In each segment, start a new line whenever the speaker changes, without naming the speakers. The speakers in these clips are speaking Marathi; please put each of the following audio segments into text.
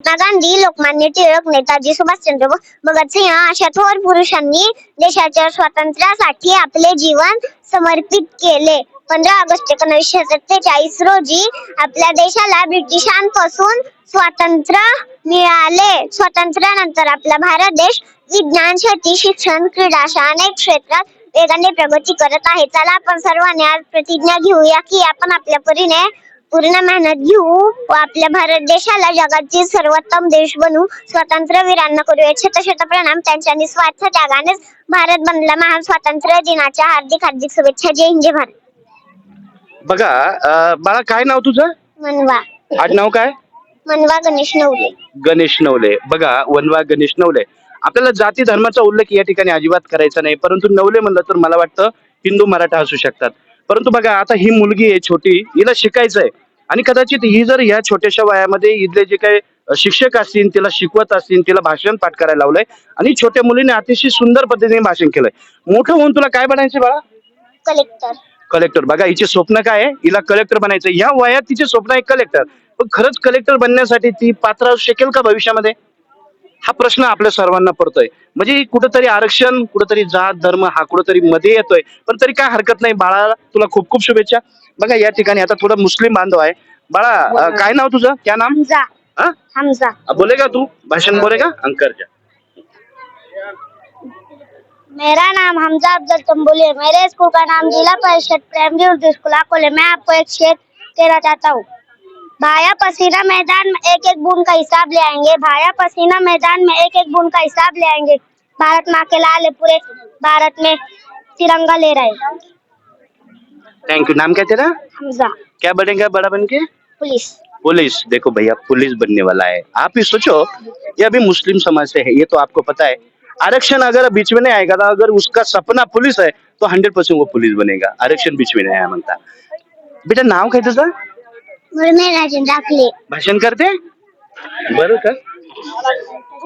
महात्मा गांधी लोकमान्य टिळक नेताजी सुभाषचंद्र बोस भगतसिंह अशा थोर पुरुषांनी देशाच्या स्वातंत्र्यासाठी आपले जीवन समर्पित केले. पंधरा ऑगस्ट एकोणीसशे सत्तेचाळीस रोजी आपल्या देशाला ब्रिटिशांपासून स्वातंत्र्य मिळाले. स्वातंत्र्यानंतर आपला भारत देश विज्ञान शेती शिक्षण क्रीडा अशा अनेक क्षेत्रात वेगाने प्रगती करत आहे. चला आपण सर्वांनी आज प्रतिज्ञा घेऊया की आपण आपल्या परीने पूर्ण मेहनत घेऊ व आपल्या भारत देशाला जगातील सर्वोत्तम देश बनवू स्वातंत्र्य वीरांना करूया. छोटा छोटा प्रणाम. त्यांच्या निस्वार्थ त्यागानेच भारत बनला महान स्वातंत्र्य दिनाच्या हार्दिक हार्दिक शुभेच्छा. जय हिंद जय भारत.
बघा बाळा काय नाव तुझं?
मनवा.
आज नाव काय?
मनवा गणेश नवले.
गणेश नवले. बघा वनवा गणेश नवले. आपल्याला जाती धर्माचा उल्लेख या ठिकाणी अजिबात करायचा नाही. परंतु नवले म्हणलं तर मला वाटतं हिंदू मराठा असू शकतात. परंतु बघा आता ही मुलगी आहे छोटी हिला शिकायचं आहे. आणि कदाचित ही जर या छोट्याशा वयामध्ये इथले जे काही शिक्षक असतील तिला शिकवत असतील तिला भाषण पाठ करायला लावलंय. आणि छोट्या मुलीने अतिशय सुंदर पद्धतीने भाषण केलंय. मोठं होऊन तुला काय बनायचं बाळा?
कलेक्टर.
कलेक्टर. बघा हिचे स्वप्न काय आहे? हिला कलेक्टर बनायचं या वयात तिचे स्वप्न आहे कलेक्टर. पण खरंच कलेक्टर बनण्यासाठी ती पात्र असू शकेल का भविष्यामध्ये? हा प्रश्न आपल्या सर्वांना पडतोय. म्हणजे कुठंतरी आरक्षण कुठंतरी जात धर्म हा कुठंतरी मध्ये येतोय. पण तरी काय हरकत नाही. बाळा तुला खूप खूप शुभेच्छा. बघा या ठिकाणी आता थोडं मुस्लिम बांधव आहे. बाळा काय नाव तुझं? क्या नाम?
हमजा.
हा?
हमजा.
बोलेगा तू? भाषण बोलेगा अंकर जा
मेरा नाम हमजा अब्दुल तंबुली है. मेरे स्कूल का नाम जिला परिषद प्राइमरी उर्दू स्कूल अकोले मैं आपको एक शेर कहना चाहता हूँ। भाया पसीना मैदान में एक एक बूंद का हिसाब ले आएँगे। भाया पसीना मैदान में एक एक बूंद का हिसाब ले आएँगे। भारत माँ के लाल पूरे भारत में तिरंगा ले रहे
थैंक यू नाम क्या तेरा?
हमजा।
क्या बनेगा बड़ा बन के?
पुलिस।
पुलिस। देखो भैया पुलिस बनने वाला है। आप ही सोचो ये अभी मुस्लिम समाज से है ये तो आपको पता है। आरक्षण अगर बीच में नहीं आएगा तो अगर उसका सपना पुलिस है तो हंड्रेड परसेंट वो पुलिस बनेगा। आरक्षण बीच में नहीं आया म्हणता बेटा नाम कहते तुझं
राजेंद्र
भाषण करते बरं का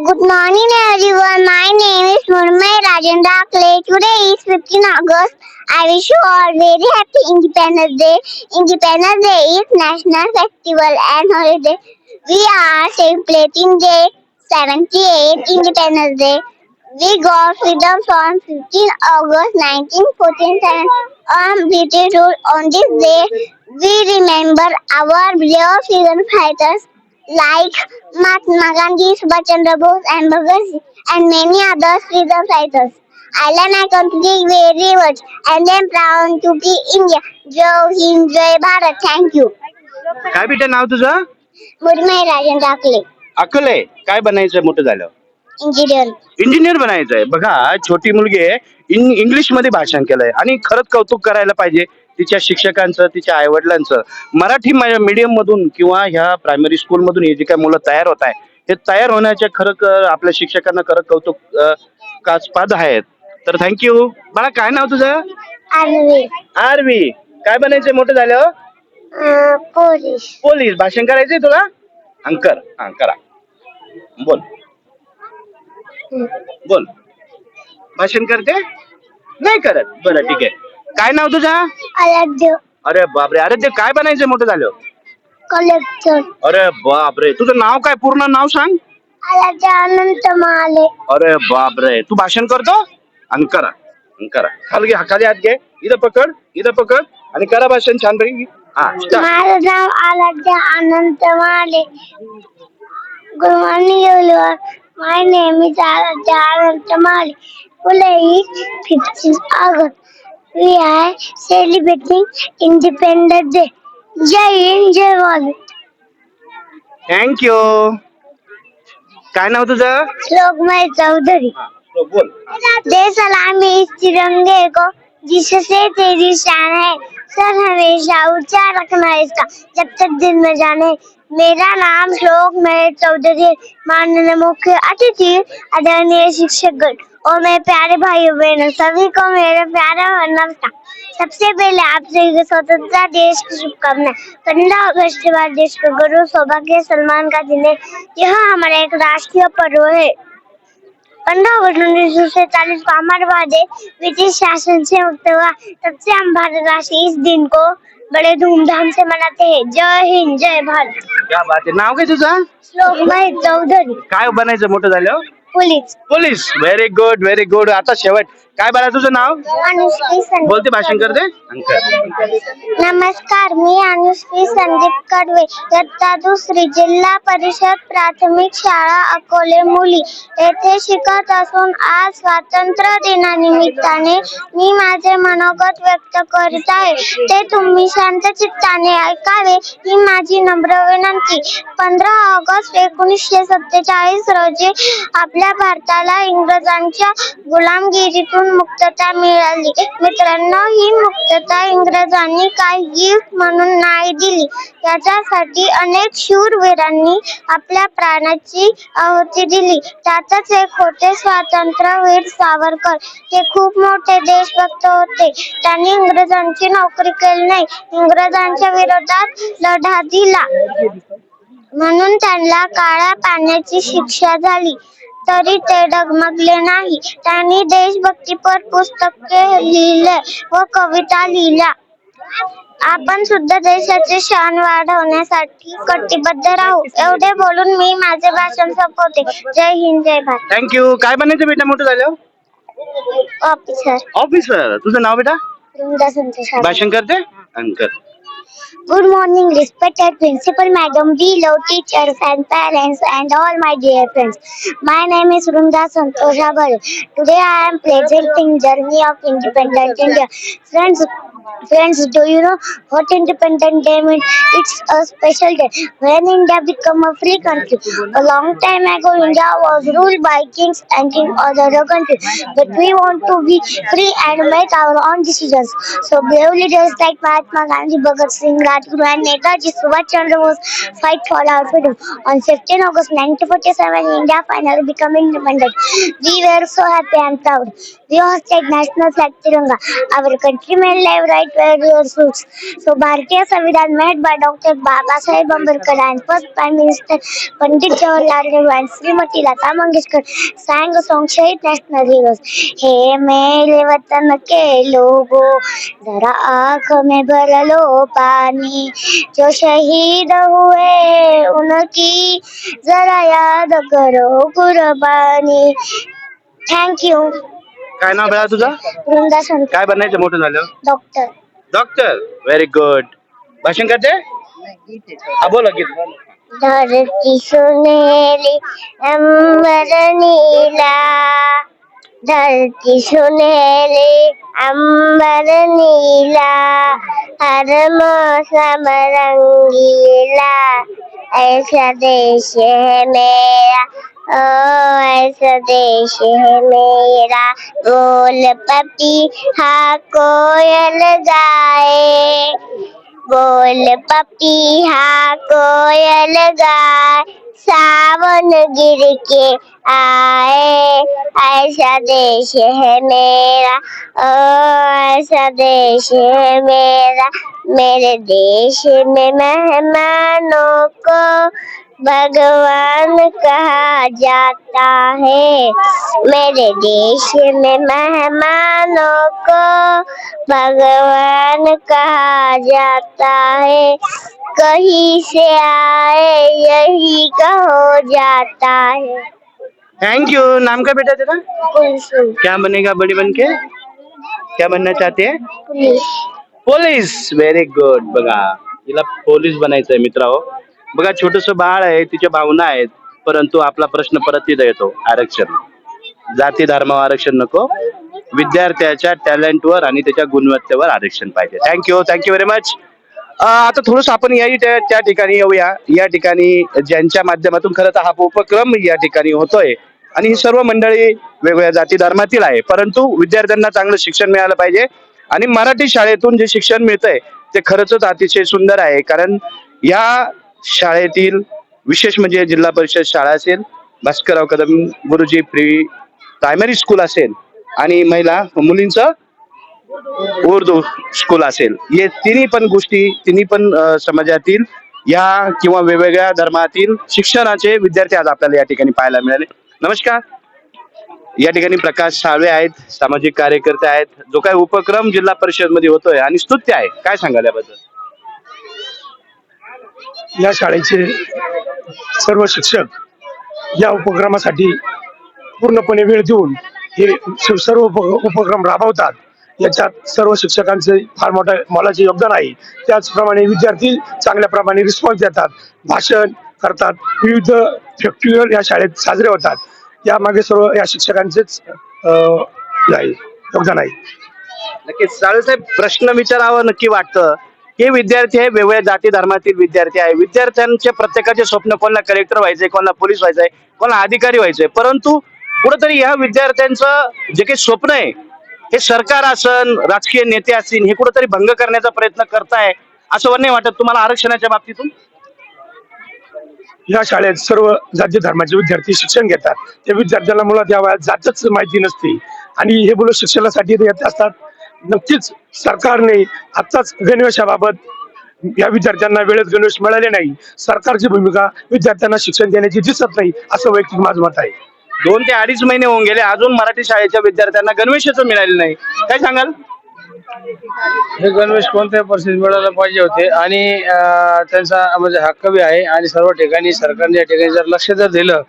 Good morning everyone. My name is Murmay Rajendra Clay. Today is 15 August. I wish you all very happy Independence Day. Independence Day is national festival and holiday. We are celebrating day 78 Independence Day. We got freedom from 15 August 1947 on British rule. On this day, we remember our brave freedom fighters like Mahatma Gandhi, Subhash Chandra Bose, and Bhagat Singh, and many other freedom fighters. I love my country very much, and I'm proud to be India. Jai Hind, Jai Bharat. Thank you.
काय बेटा नाव तुझं
Murmay Rajendra Akle,
अकले काय बनायचंय मोठं झालं
engineer.
इंजिनियर बनायचंय बघा छोटी मुलगी आहे इंग्लिशमध्ये भाषण केलंय आणि खरंच कौतुक करायला पाहिजे तिच्या शिक्षकांचं तिच्या आई वडिलांचं मराठी मीडियम मधून किंवा ह्या प्रायमरी स्कूल मधून हे जे काही मुलं तयार होत आहे हे तयार होण्याचे खरं आपल्या शिक्षकांना खरं कौतुक कास्पाद आहेत. तर थँक्यू बाळा काय नाव तुझं. आरवी. काय बनायचंय? मोठं झालं. पोलीस. भाषण करायचंय तुला? अंकर. हा करा. बोल. बोल. भाषण करते? नाही करत. बरं ठीक आहे. काय नाव तुझा?
Aladya.
अरे बापरे अरे ते काय बनायचं मोठं झालं?
Collector.
अरे बापरे तुझं नाव काय? पूर्ण नाव सांग.
Aladya Anant Male.
अरे बापरे तू भाषण करतो? आणि करा आणि करा. खाली घे खाली हात घे. इथं पकड इथं पकड. आणि करा भाषण छान पैकी. हा start.
माझं नाव Aradhya Anant Male good morning everyone my name is Aradhya Anant is fifteen August we are celebrating independence day Jai Hind Jai Bharat
thank you काय नाव तुझं?
लोकमय चौधरी.
बोल.
सलामी इस तिरंगे को जिससे तेरी शान है सर हमेशा ऊँचा रखना है इसका। जब तक दिल में जाने मेरा नाम श्लोक में चौधरी। माननीय मुख्य अतिथि आदरणीय शिक्षकगण और मेरे प्यारे भाई बहनों सभी को मेरा प्यारा नमस्कार। सबसे पहले आपसे स्वतंत्रता देश की शुभकामनाएँ। पंद्रह अगस्त के बाद देश का गौरव सौभाग्य सम्मान का दिन है। यह हमारा एक राष्ट्रीय पर्व है। पंद्रह अगस्त उन्नीस सौ सैतालीस को हमारा भारत देश ब्रिटिश शासन से मुक्त हुआ। तब से हम भारतवासी इस दिन को बड़े धूमधाम से मनाते हैं। जय हिंद जय भारत।
क्या बात आहे नाव काय तुझं
श्लोक महेश चौधरी।
काय बनायचं? मोठं झाल्यावर
police.
Police. Very good very good आता शेवट काय बाळा तुझं नाव? बोलते भाषण करते
नमस्कार मी अनुश्री संदीप कडवे इयत्ता दुसरी जिल्हा परिषद प्राथमिक शाळा अकोले मुली. येथे शिकत असून आज स्वातंत्र्य दिनानिमित्ताने मी माझे मनोगत व्यक्त करीत आहे. ते तुम्ही शांत चित्ताने ऐकावे ही माझी नम्र विनंती. पंधरा ऑगस्ट एकोणीसशे सत्तेचाळीस रोजी आपल्या भारताला इंग्रजांच्या गुलामगिरीतून मुक्तता मिळाली. मित्रांनो ही मुक्तता इंग्रजांनी काही गिफ्ट म्हणून नाही दिली. याच्यासाठी अनेक शूरवीरांनी आपल्या प्राणाची आहुती दिली. त्यातच एक होते स्वातंत्र्यवीर सावरकर. ते खूप मोठे देशभक्त होते. त्यांनी इंग्रजांची नोकरी केली नाही. इंग्रजांच्या विरोधात लढा दिला. म्हणून त्यांना काळ्या पाण्याची शिक्षा झाली. तरी ते डगमगले नाही. त्यांनी देशभक्तीपर पुस्तके लिहिले व कविता लिहिल्या. आपण सुद्धा देशाचे शान वाढवण्यासाठी कटिबद्ध राहू. एवढे बोलून मी माझे भाषण संपवते. जय हिंद जय भारत.
थँक्यू काय बनायचं बेटा? मोठं झाल्यावर?
ऑफिसर
ऑफिसर तुझं नाव बेटा?
संतोष
भाषण करते? अंकर
Good morning, respected principal, madam, below teachers and parents and all my dear friends. My name is Runda Santosha. Today I am presenting Journey of Independent India. Friends, friends, do you know what Independent Day means? It's a special day when India became a free country. A long time ago, India was ruled by kings and of other countries. But we want to be free and make our own decisions. So brave leaders like Mahatma Gandhi, Bhagat Singh, Rajguru and Netaji Subhash Chandra Bose fight for our freedom. On 15 August 1947, India finally became independent. We were so happy and proud. You have take national flag Tiranga our country made live right where your suit so Bharatiya Samvidhan made by doctor Babasaheb Ambedkar and first prime minister Pandit Jawaharlal Nehru and Shrimati Lata Mangeshkar sang song Shaheed national heroes हे मेले वतन के लोगो जरा आख में भरलो पानी. जो शहीद हुए उनकी जरा याद करो कुर्बानी. थँक्यू
काय नाव बेटा तुझं?
वृंदा संत.
काय बनायचं? मोठं झाल्यावर?
डॉक्टर.
डॉक्टर? व्हेरी गुड भाषण करते? हा बोला गीत
धरती सुनेली अंबर नीला. धरती सुनेली अंबर नीला. हर मौसम रंगीला ऐसा देश है मेरा. ओ, ऐसा देश है मेरा। बोल पपी, हा, कोयल गाए। बोल पपीहा कोयल गाय सावन गिर के आए। ऐसा देश है मेरा। ओ, ऐसा देश है मेरा। मेरे देश में मेहमानों को भगवान कहा जाता है। मेरे देश में मेहमानों को भगवान कहा जाता है। कहीं से आए यही कहो जाता है।
थैंक यू नाम का बेटा तेरा
पुलिस।
क्या बनेगा बड़ी बन के क्या बनना चाहते हैं?
पुलिस।
पोलीस. व्हेरी गुड बघा. हिला पोलीस बनायचंय मित्रांनो बघा छोटस बाळ आहे तिच्या भावना आहेत परंतु आपला प्रश्न परत तिथं येतो आरक्षण. जाती धर्मावर आरक्षण नको. विद्यार्थ्याच्या टॅलेंटवर आणि त्याच्या गुणवत्तेवर आरक्षण पाहिजे. थँक्यू थँक्यू व्हेरी मच आता थोडस आपण याही त्या त्या ठिकाणी येऊया. या ठिकाणी ज्यांच्या माध्यमातून खरं तर हा उपक्रम या ठिकाणी होतोय. आणि ही सर्व मंडळी वेगवेगळ्या जाती धर्मातील आहे. परंतु विद्यार्थ्यांना चांगलं शिक्षण मिळालं पाहिजे. आणि मराठी शाळेतून जे शिक्षण मिळतंय ते खरंच अतिशय सुंदर आहे. कारण या शाळेतील विशेष म्हणजे जिल्हा परिषद शाळा असेल भास्करराव कदम गुरुजी प्री प्रायमरी स्कूल असेल आणि महिला मुलींचं उर्दू स्कूल असेल. हे तिन्ही पण गोष्टी तिन्ही पण समाजातील या किंवा वेगवेगळ्या धर्मातील शिक्षणाचे विद्यार्थी आज आपल्याला या ठिकाणी पाहायला मिळाले. नमस्कार. या ठिकाणी प्रकाश साळवे आहेत सामाजिक कार्यकर्ते आहेत जो काही उपक्रम जिल्हा परिषदमध्ये होतोय आणि स्तुत्य आहे. काय सांगाल याबद्दल?
या शाळेचे सर्व शिक्षक या उपक्रमासाठी पूर्णपणे वेळ देऊन हे सर्व उप- उपक्रम राबवतात. याच्यात सर्व शिक्षकांचे फार मोठं मोलाचे योगदान आहे. त्याचप्रमाणे विद्यार्थी चांगल्या प्रमाणे रिस्पॉन्स देतात. भाषण करतात. विविध फेस्टिवल या शाळेत साजरे होतात. यामागे सर्व या शिक्षकांचेच अं, योगदान आहे.
नक्कीच. साहेब प्रश्न विचारावा नक्की वाटतं. हे विद्यार्थी आहे वेगवेगळ्या जाती धर्मातील विद्यार्थी आहे. विद्यार्थ्यांचे प्रत्येकाचे स्वप्न कोणाला कलेक्टर व्हायचंय कोणाला पोलीस व्हायचंय कोणाला अधिकारी व्हायचंय. परंतु कुठंतरी ह्या विद्यार्थ्यांचं जे काही स्वप्न आहे हे सरकार असन राजकीय नेते असतील हे कुठंतरी भंग करण्याचा प्रयत्न करताय असं नाही वाटत तुम्हाला आरक्षणाच्या बाबतीतून?
या शाळेत सर्व जाती धर्माचे विद्यार्थी शिक्षण घेतात. त्या विद्यार्थ्याला मुळात या वयात जातच माहिती नसते. आणि हे मुलं शिक्षणासाठी येत असतात. नक्कीच सरकारने आत्ताच गणवेशाबाबत या विद्यार्थ्यांना वेळेत गणवेश मिळाले नाही. सरकारची भूमिका विद्यार्थ्यांना शिक्षण देण्याची दिसत नाही असं वैयक्तिक माझं मत आहे.
दोन ते अडीच महिने होऊन गेले अजून मराठी शाळेच्या विद्यार्थ्यांना गणवेशच मिळाले नाही. काय सांगाल?
हे गणवेश कोणत्याही परिस्थितीत मिळायला पाहिजे होते आणि अं, त्यांचा म्हणजे हक्क बी आहे आणि सर्व ठिकाणी सरकारने या ठिकाणी जर लक्ष जर दिलं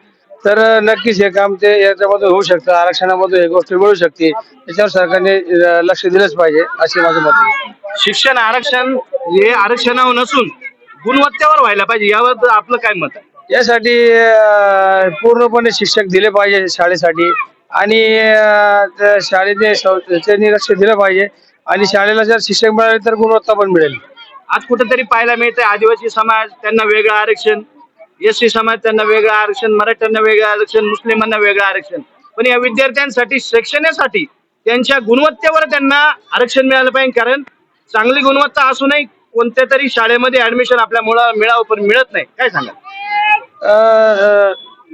तर नक्कीच हे काम ते याच्यामधून होऊ शकतं. आरक्षणामधून हे गोष्ट मिळू शकते. त्याच्यावर सरकारने लक्ष दिलंच पाहिजे असे माझं मत आहे.
शिक्षण आरक्षण हे आरक्षणावर नसून गुणवत्तेवर व्हायला पाहिजे. यावर आपलं काय मत आहे?
यासाठी अं, पूर्णपणे शिक्षक दिले पाहिजे शाळेसाठी. आणि अं, त्या शाळेने सं- त्यांनी लक्ष दिलं पाहिजे. आणि शाळेला जर शिक्षक मिळाले तर गुणवत्ता पण मिळेल.
आज कुठेतरी पाहायला मिळतंय आदिवासी समाज त्यांना वेगळं आरक्षण. एस समाज त्यांना वेगळं आरक्षण मराठ्यांना वेगळं आरक्षण मुस्लिमांना वेगळं आरक्षण. पण या विद्यार्थ्यांसाठी शिक्षणासाठी त्यांच्या गुणवत्तेवर त्यांना आरक्षण मिळालं पाहिजे. कारण चांगली गुणवत्ता असूनही कोणत्या तरी शाळेमध्ये ऍडमिशन आपल्या मुला मिळावं पण मिळत नाही. काय सांगा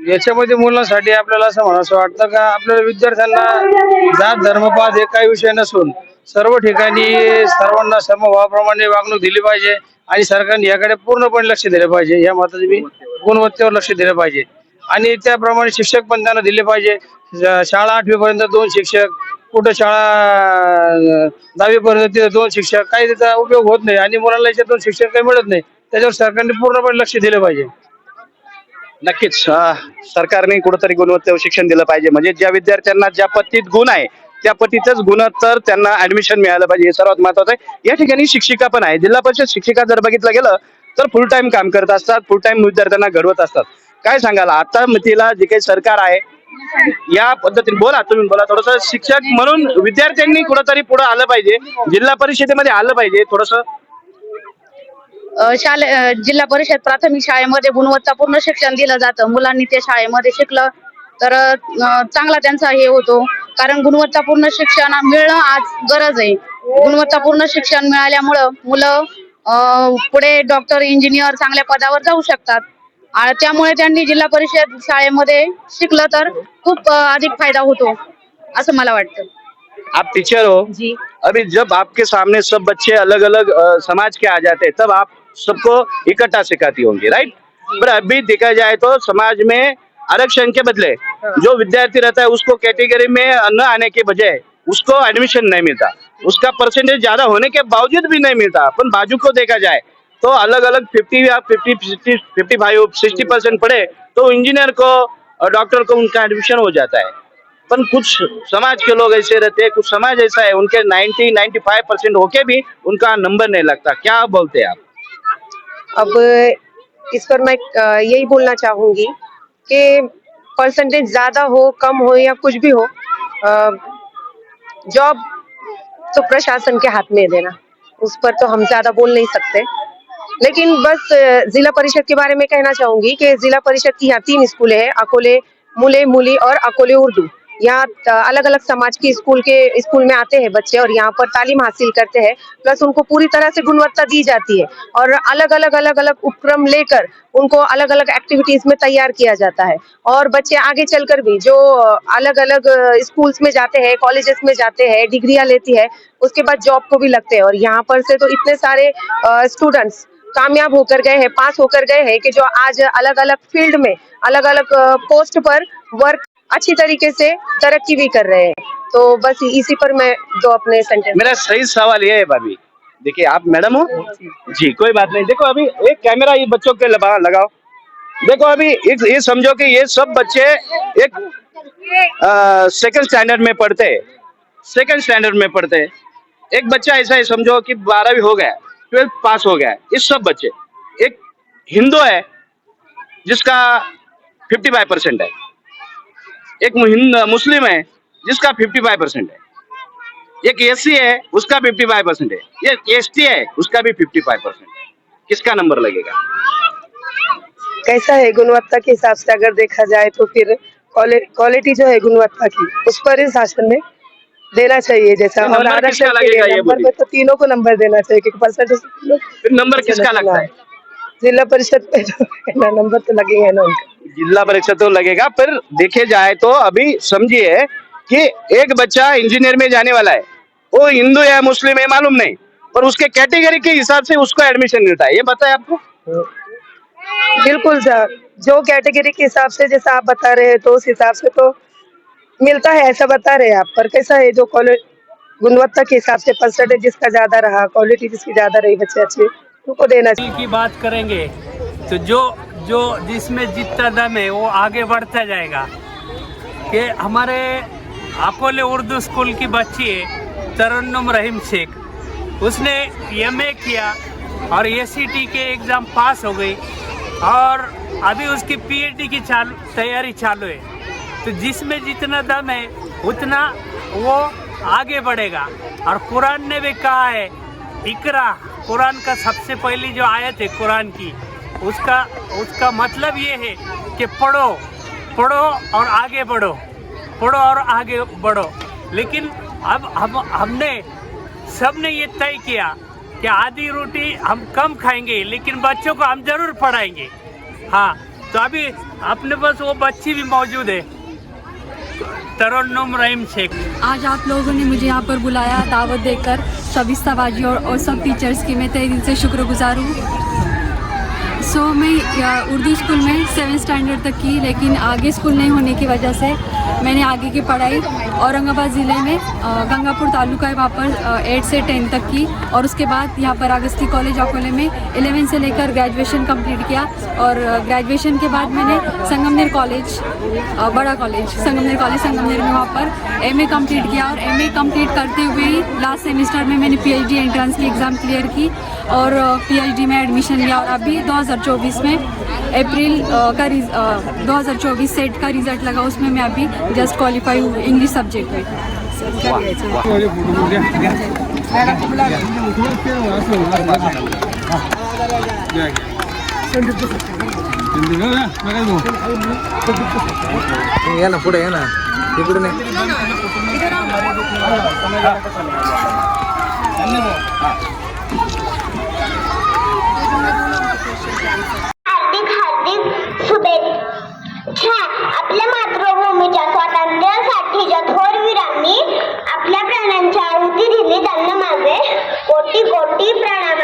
याच्यामध्ये मुलांसाठी आपल्याला असं म्हणावं वाटतं का आपल्या विद्यार्थ्यांना जात धर्मपात हे काही विषय नसून सर्व ठिकाणी सर्वांना समभावाप्रमाणे वागणूक दिली पाहिजे आणि सरकारने याकडे पूर्णपणे लक्ष दिलं पाहिजे. या मताचे मी गुणवत्तेवर लक्ष दिलं पाहिजे. आणि त्याप्रमाणे शिक्षक पण त्यांना दिले पाहिजे. शाळा आठवीपर्यंत दोन शिक्षक कुठं शाळा दहावी पर्यंत तिथे दोन शिक्षक काही त्याचा उपयोग होत नाही आणि मुलांना याच्यातून शिक्षण काही मिळत नाही. त्याच्यावर सरकारने पूर्णपणे लक्ष दिलं पाहिजे.
नक्कीच सरकारने कुठंतरी गुणवत्तेवर शिक्षण दिलं पाहिजे. म्हणजे ज्या विद्यार्थ्यांना ज्या पत्तीत गुण आहे त्या पद्धतीचंच गुणोत्तर त्यांना ऍडमिशन मिळालं पाहिजे हे सर्वात महत्वाचं आहे. या ठिकाणी शिक्षिका पण आहे जिल्हा परिषद शिक्षिका जर बघितलं गेलं तर फुल टाइम काम करत असतात फुल टाइम विद्यार्थ्यांना घडवत असतात. काय सांगाल? आता तिला जे काही सरकार आहे या पद्धतीने बोला तुम्ही बोला थोडस. शिक्षक म्हणून विद्यार्थ्यांनी कुठंतरी पुढे आलं पाहिजे जिल्हा परिषदेमध्ये आलं पाहिजे थोडस.
शाले जिल्हा परिषद प्राथमिक शाळेमध्ये गुणवत्तापूर्ण शिक्षण दिलं जातं. मुलांनी त्या शाळेमध्ये शिकलं तर चांगला त्यांचा हे होतो. कारण गुणवत्तापूर्ण शिक्षण मिळणं आज गरज आहे. गुणवत्तापूर्ण शिक्षण मिळाल्यामुळं मुलं अ, पुढे डॉक्टर इंजिनियर चांगल्या पदावर जाऊ शकतात. आणि त्यामुळे त्यांनी जिल्हा परिषद शाळेमध्ये शिकलं तर खूप अधिक फायदा होतो असं मला वाटतं.
आप टीचर हो?
जी.
अभी जब आपके सामने सब बच्चे अलग अलग समाज के आ जाते हैं तब आप सबको इकट्ठा सिखाती होंगी राइट पर अभी देखा जाए तो समाज में आरक्षण के बदले जो विद्यार्थी रहता है, उसको कैटेगरी में न आने के बजाय उसको एडमिशन नहीं मिलता। उसका परसेंटेज ज़्यादा होने के बावजूद भी नहीं मिलता। अपन बाजू को देखा जाए तो अलग अलग फिफ्टी या fifty fifty fifty five sixty percent पढ़े तो इंजीनियर को और डॉक्टर को उनका एडमिशन हो जाता है। पर कुछ समाज के लोग ऐसे रहते हैं, कुछ समाज ऐसा है, उनके 90 95 परसेंट होके भी उनका नंबर नहीं लगता। क्या बोलते हैं आप?
अब, इस पर मैं यही बोलना चाहूँगी कि परसेंटेज ज़्यादा हो, कम हो या कुछ भी हो जॉब तो प्रशासन के हाथ में देना। उस पर तो हम ज़्यादा बोल नहीं सकते। लेकिन बस जिला परिषद के बारे में कहना चाहूँगी कि जिला परिषद की यहाँ तीन स्कूलें हैं, अकोले, मुले, मुली और अकोले, उर्दू। यहाँ अलग अलग समाज के स्कूल के, स्कूल में आते हैं बच्चे और यहाँ पर तालीम हासिल करते हैं, प्लस उनको पूरी तरह से गुणवत्ता दी जाती है और अलग अलग अलग अलग उपक्रम लेकर उनको अलग अलग एक्टिविटीज़ में तैयार किया जाता है। और बच्चे आगे चलकर भी जो अलग अलग स्कूल्स में जाते हैं कॉलेजेस में जाते हैं डिग्रियाँ लेती है, उसके बाद जॉब को भी लगते हैं और यहाँ पर से तो इतने सारे स्टूडेंट्स कामयाब होकर गए हैं पास होकर गए हैं कि जो आज अलग अलग फ़ील्ड में अलग अलग पोस्ट पर वर्क अच्छी तरीके से तरक्की भी कर रहे हैं। तो बस इसी पर मैं दो अपने सेंटेंस
मेरा सही सवाल ये है भाभी। देखिए, आप मैडम हो? जी, कोई बात नहीं। देखो, अभी एक कैमरा ये बच्चों के लगा लगाओ। देखो, अभी ये समझो कि ये सब बच्चे एक सेकंड स्टैंडर्ड में पढ़ते सेकंड स्टैंडर्ड में पढ़ते एक बच्चा ऐसा है, समझो कि बारहवीं हो गया, ट्वेल्थ पास हो गया। ये सब बच्चे। एक हिंदू है, जिसका फिफ्टी फाइव परसेंट है। एक मुस्लिम है जिसका फिफ्टी फाइव परसेंट है। एक एससी है उसका फिफ्टी फाइव परसेंट है। एक एस है उसका भी फिफ्टी फाइव परसेंट किसका नंबर लगेगा?
कैसा है गुणवत्ता के हिसाब से अगर देखा जाए तो फिर क्वालिटी जो है गुणवत्ता की उस पर ही शासन में देना चाहिए। जैसा और
नंबर
आरक्षण के लिए नंबर? तो तीनों को नंबर देना चाहिए क्योंकि परसेंटेज
नंबर किसका लगता है?
जिला परिषद पे ना नंबर तो लगेगा ना
जिला परीक्षा तो लगेगा पर देखे जाए तो अभी समझिए कि एक बच्चा इंजीनियर में जाने वाला है वो हिंदू है मुस्लिम है मालूम नहीं पर उसके कैटेगरी के हिसाब से उसको एडमिशन मिलता है। ये बताए आपको?
बिल्कुल सर जो कैटेगरी के हिसाब से जैसा आप बता रहे हैं तो उस हिसाब से तो मिलता है ऐसा बता रहे हैं आप पर कैसा है जो कॉलेज गुणवत्ता के हिसाब से परसेंटेज जिसका ज़्यादा रहा क्वालिटी जिसकी ज़्यादा रही बच्चे अच्छे उनको देना चाहिए।
की बात करेंगे तो जो जो जिसमें जितना दम है, वो आगे बढ़ता जाएगा। कि हमारे अपोले उर्दू स्कूल की बच्ची है, तरन्नुम रहीम शेख। उसने एमए किया और एसीटी के एग्ज़ाम पास हो गई और अभी उसकी पीएचडी की चालू, तैयारी चालू है। तो जिसमें जितना दम है, उतना वो आगे बढ़ेगा। और कुरान ने भी कहा है, इकरा कुरान का सबसे पहली जो आयत है कुरान की, उसका उसका मतलब ये है कि पढ़ो पढ़ो और आगे बढ़ो, पढ़ो और आगे बढ़ो। लेकिन अब हम, हमने सबने ये तय किया कि आधी रोटी हम कम खाएँगे, लेकिन बच्चों को हम ज़रूर पढ़ाएँगे। हाँ तो अभी अपने पास वो बच्ची भी मौजूद है तरन्नुम रहीम शेख।
आज आप लोगों ने मुझे यहाँ पर बुलाया दावत देकर शबिस्ता बाजी और, और सब टीचर्स की मैं तय दिल से शुक्रगुजार हूँ। सो so, मैं उर्दू स्कूल में सेवन स्टैंडर्ड तक की लेकिन आगे स्कूल नहीं होने की वजह से मैंने आगे की पढ़ाई औरंगाबाद ज़िले में गंगापुर तालुका है वहाँ पर एट से टेन तक की और उसके बाद यहाँ पर अगस्ती कॉलेज अकोले में एलेवन से लेकर ग्रेजुएशन कंप्लीट किया और ग्रेजुएशन के बाद मैंने संगमनेर कॉलेज बड़ा कॉलेज संगमनेर कॉलेज संगमनेर में वहाँ पर एमए कंप्लीट किया और एमए कंप्लीट करते हुए ही लास्ट सेमेस्टर में मैंने पीएचडी एंट्रेंस की एग्ज़ाम क्लियर की और पीएचडी में एडमिशन लिया और अभी 2024 में अप्रैल का दो हज़ार चौबीस सेट का रिज़ल्ट लगा, उसमें मैं अभी जस्ट क्वालिफाई हूँ इंग्लिश सब्जेक्ट में।
नाही ಕ್ಯಾನ್ಸರ್